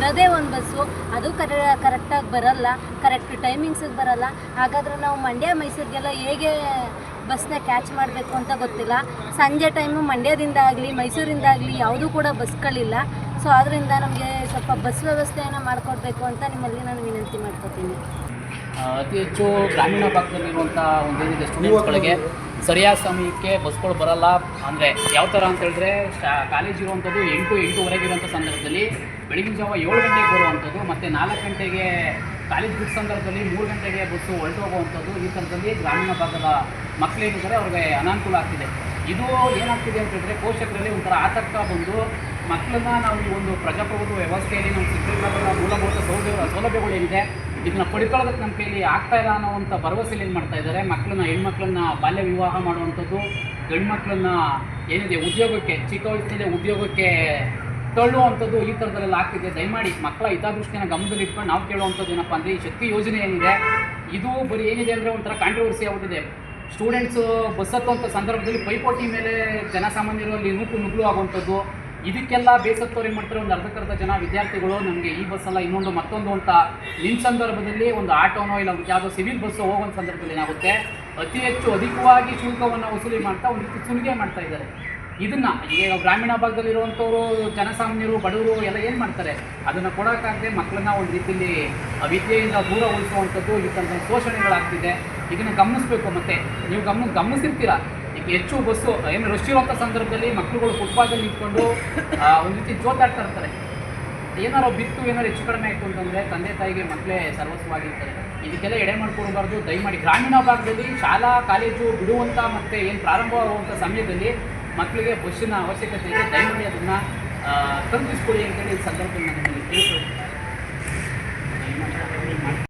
ಇರೋದೇ ಒಂದು ಬಸ್ಸು. ಅದು ಕರೆ ಕರೆಕ್ಟಾಗಿ ಬರಲ್ಲ. ಕರೆಕ್ಟ್ ಟೈಮಿಂಗ್ಸಿಗೆ ಬರಲ್ಲ. ಹಾಗಾದ್ರೆ ನಾವು ಮಂಡ್ಯ ಮೈಸೂರಿಗೆಲ್ಲ ಹೇಗೆ ಬಸ್ನ ಕ್ಯಾಚ್ ಮಾಡಬೇಕು ಅಂತ ಗೊತ್ತಿಲ್ಲ. ಸಂಜೆ ಟೈಮು ಮಂಡ್ಯದಿಂದ ಆಗಲಿ ಮೈಸೂರಿಂದ ಆಗಲಿ ಯಾವುದೂ ಕೂಡ ಬಸ್ಗಳಿಲ್ಲ. ಸೊ ಆದ್ದರಿಂದ ನಮಗೆ ಸ್ವಲ್ಪ ಬಸ್ ವ್ಯವಸ್ಥೆಯನ್ನು ಮಾಡಿಕೊಡ್ಬೇಕು ಅಂತ ನಿಮ್ಮಲ್ಲಿ ನಾನು ವಿನಂತಿ ಮಾಡ್ಕೊತೀನಿ. ಅತಿ ಹೆಚ್ಚು ಗ್ರಾಮೀಣ ಭಾಗದಲ್ಲಿರುವಂಥ ಒಂದೇನಿದೆ ಸ್ಟೂಡೆಂಟ್ಸ್ಗಳಿಗೆ ಸರಿಯಾದ ಸಮಯಕ್ಕೆ ಬಸ್ಗಳು ಬರಲ್ಲ. ಅಂದರೆ ಯಾವ ಥರ ಅಂತ ಹೇಳಿದ್ರೆ ಕಾಲೇಜ್ ಇರುವಂಥದ್ದು ಎಂಟು, ಎಂಟೂವರೆಗೆ ಇರುವಂಥ ಸಂದರ್ಭದಲ್ಲಿ ಬೆಳಗಿನ ಜಾವ ಏಳು ಗಂಟೆಗೆ ಬರುವಂಥದ್ದು ಮತ್ತು ನಾಲ್ಕು ಗಂಟೆಗೆ ಕಾಲೇಜ್ ಬಿಟ್ಟ ಸಂದರ್ಭದಲ್ಲಿ ಮೂರು ಗಂಟೆಗೆ ಬಸ್ಸು ಹೊರಟು ಹೋಗುವಂಥದ್ದು ಈ ಥರದಲ್ಲಿ ಗ್ರಾಮೀಣ ಭಾಗದ ಮಕ್ಕಳೇನಿದ್ದಾರೆ ಅವ್ರಿಗೆ ಅನಾನುಕೂಲ ಆಗ್ತಿದೆ. ಇದು ಏನಾಗ್ತಿದೆ ಅಂತ ಹೇಳಿದ್ರೆ ಪೋಷಕರಲ್ಲಿ ಒಂಥರ ಆತಂಕ ಬಂದು ಮಕ್ಕಳನ್ನ ನಾವು ಒಂದು ಪ್ರಜಾಪ್ರಭುತ್ವ ವ್ಯವಸ್ಥೆಯಲ್ಲಿ ನಮ್ಮ ಸಿದ್ಧಗಂಗಾ ಮೂಲಭೂತ ಸೌಲಭ್ಯ ಸೌಲಭ್ಯಗಳು ಏನಿದೆ ಇದನ್ನ ಪಡ್ಕೊಳ್ಳೋದಕ್ಕೆ ನಮ್ಮ ಕೈಲಿ ಆಗ್ತಾ ಇಲ್ಲ ಅನ್ನೋವಂಥ ಭರವಸೆಲಿ ಏನು ಮಾಡ್ತಾ ಇದ್ದಾರೆ ಮಕ್ಕಳನ್ನ ಹೆಣ್ಮಕ್ಳನ್ನ ಬಾಲ್ಯ ವಿವಾಹ ಮಾಡುವಂಥದ್ದು, ಗಂಡ್ಮಕ್ಳನ್ನ ಏನಿದೆ, ಉದ್ಯೋಗಕ್ಕೆ, ಚಿಕ್ಕ ವಯಸ್ಸಿನಲ್ಲೇ ಉದ್ಯೋಗಕ್ಕೆ ತಳ್ಳುವಂಥದ್ದು ಈ ಥರದಲ್ಲೆಲ್ಲ ಆಗ್ತಿದೆ. ದಯಮಾಡಿ ಮಕ್ಕಳ ಹಿತದೃಷ್ಟಿನ ಗಮನದಲ್ಲಿ ಇಟ್ಕೊಂಡು ನಾವು ಕೇಳುವಂಥದ್ದು ಏನಪ್ಪ ಅಂದರೆ ಈ ಶಕ್ತಿ ಯೋಜನೆ ಏನಿದೆ, ಇದು ಬರೀ ಏನಿದೆ ಅಂದರೆ ಒಂಥರ ಕಾಂಟ್ರವರ್ಸಿ ಆಗ್ಬಿಟ್ಟಿದೆ. ಸ್ಟೂಡೆಂಟ್ಸು ಬಸ್ ಹತ್ತುವಂಥ ಸಂದರ್ಭದಲ್ಲಿ ಪೈಪೋಟಿ ಮೇಲೆ ಜನಸಾಮಾನ್ಯರಲ್ಲಿ ನೂಕು ನುಗ್ಲು ಆಗುವಂಥದ್ದು ಇದಕ್ಕೆಲ್ಲ ಬೇಸತ್ತವ್ರು ಮಾಡ್ತಾರೆ, ಒಂದು ಅರ್ಧಕ್ಕರ್ಧ ಜನ ವಿದ್ಯಾರ್ಥಿಗಳು, ನಮಗೆ ಈ ಬಸ್ಸಲ್ಲ ಇನ್ನೊಂದು ಮತ್ತೊಂದು ಅಂತ ನಿನ್ನ ಸಂದರ್ಭದಲ್ಲಿ ಒಂದು ಆಟೋನೋ ಇಲ್ಲ ಯಾವುದೋ ಸಿವಿಲ್ ಬಸ್ಸು ಹೋಗೋ ಸಂದರ್ಭದಲ್ಲಿ ಏನಾಗುತ್ತೆ? ಅತಿ ಹೆಚ್ಚು ಅಧಿಕವಾಗಿ ಶುಲ್ಕವನ್ನು ವಸೂಲಿ ಮಾಡ್ತಾ ಒಂದು ಸುಲಿಗೆ ಮಾಡ್ತಾ ಇದ್ದಾರೆ. ಇದನ್ನು ಈಗ ಗ್ರಾಮೀಣ ಭಾಗದಲ್ಲಿರುವಂಥವರು, ಜನಸಾಮಾನ್ಯರು, ಬಡವರು ಎಲ್ಲ ಏನು ಮಾಡ್ತಾರೆ? ಅದನ್ನು ಕೊಡೋಕ್ಕಾಗದೆ ಮಕ್ಕಳನ್ನ ಒಂದು ರೀತಿಯಲ್ಲಿ ವಿದ್ಯೆಯಿಂದ ದೂರ ಉಳಿಸುವಂಥದ್ದು ಈ ಥರದ ಶೋಷಣೆಗಳಾಗ್ತಿದೆ. ಇದನ್ನು ಗಮನಿಸಬೇಕು ಮತ್ತು. ನೀವು ಗಮನ ಗಮನಿಸಿರ್ತೀರ? ಹೆಚ್ಚು ಬಸ್ಸು ಏನು ರಶ್ ಇರುವಂಥ ಸಂದರ್ಭದಲ್ಲಿ ಮಕ್ಕಳುಗಳು ಫುಟ್ಪಾತಲ್ಲಿ ನಿಂತ್ಕೊಂಡು ಒಂದು ರೀತಿ ಜೋತಾಡ್ತಾ ಇರ್ತಾರೆ. ಏನಾರು ಬಿತ್ತು ಏನಾರು ಹೆಚ್ಚು ಕಡಿಮೆ ಆಯಿತು ಅಂತಂದರೆ ತಂದೆ ತಾಯಿಗೆ ಮಕ್ಕಳೇ ಸರ್ವಸ್ವವಾಗಿರ್ತಾರೆ ಇದಕ್ಕೆಲ್ಲ ಎಡೆ ಮಾಡಿಕೊಡಬಾರ್ದು. ದಯಮಾಡಿ ಗ್ರಾಮೀಣ ಭಾಗದಲ್ಲಿ ಶಾಲಾ, ಕಾಲೇಜು ಬಿಡುವಂಥ ಮತ್ತು ಏನು ಪ್ರಾರಂಭವಾಗುವಂಥ ಸಮಯದಲ್ಲಿ ಮಕ್ಕಳಿಗೆ ಬಸ್ಸಿನ ಅವಶ್ಯಕತೆ ಇದೆ. ದಯಮಾಡಿ ಅದನ್ನು ತಲುಪಿಸ್ಕೊಳ್ಳಿ ಅಂತೇಳಿ ಈ ಸಂದರ್ಭದಲ್ಲಿ ನಾನು ಕೇಳ್ಕೊಳ್ತೀನಿ